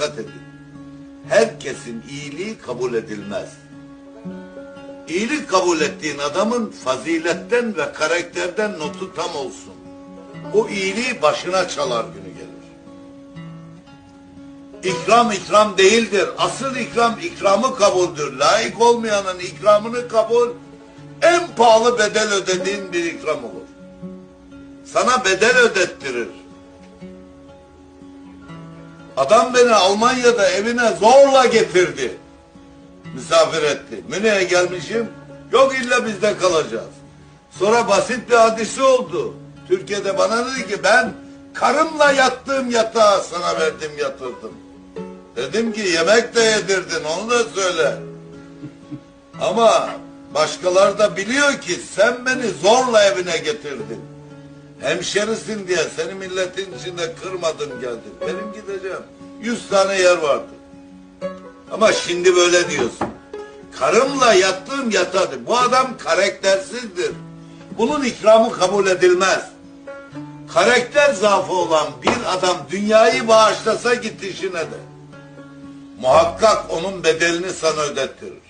dikkat edin. Herkesin iyiliği kabul edilmez. İyilik kabul ettiğin adamın faziletten ve karakterden notu tam olsun. O iyiliği başına çalar günü gelir. İkram ikram değildir. Asıl ikram ikramı kabuldür. Layık olmayanın ikramını kabul en pahalı bedel ödediğin bir ikram olur. Sana bedel ödettirir. Adam beni Almanya'da evine zorla getirdi. Misafir etti. Münih'e gelmişim. Yok illa bizde kalacağız. Sonra basit bir hadisi oldu. Türkiye'de bana dedi ki ben karımla yattığım yatağı sana verdim yatırdım. Dedim ki yemek de yedirdin onu da söyle. Ama başkaları da biliyor ki sen beni zorla evine getirdin. Hemşerisin diye seni milletin içinde kırmadım geldim. Benim gideceğim. Yüz tane yer vardı. Ama şimdi böyle diyorsun. Karımla yattığım yatadı. Bu adam karaktersizdir. Bunun ikramı kabul edilmez. Karakter zaafı olan bir adam dünyayı bağışlasa git işine de. Muhakkak onun bedelini sana ödettirir.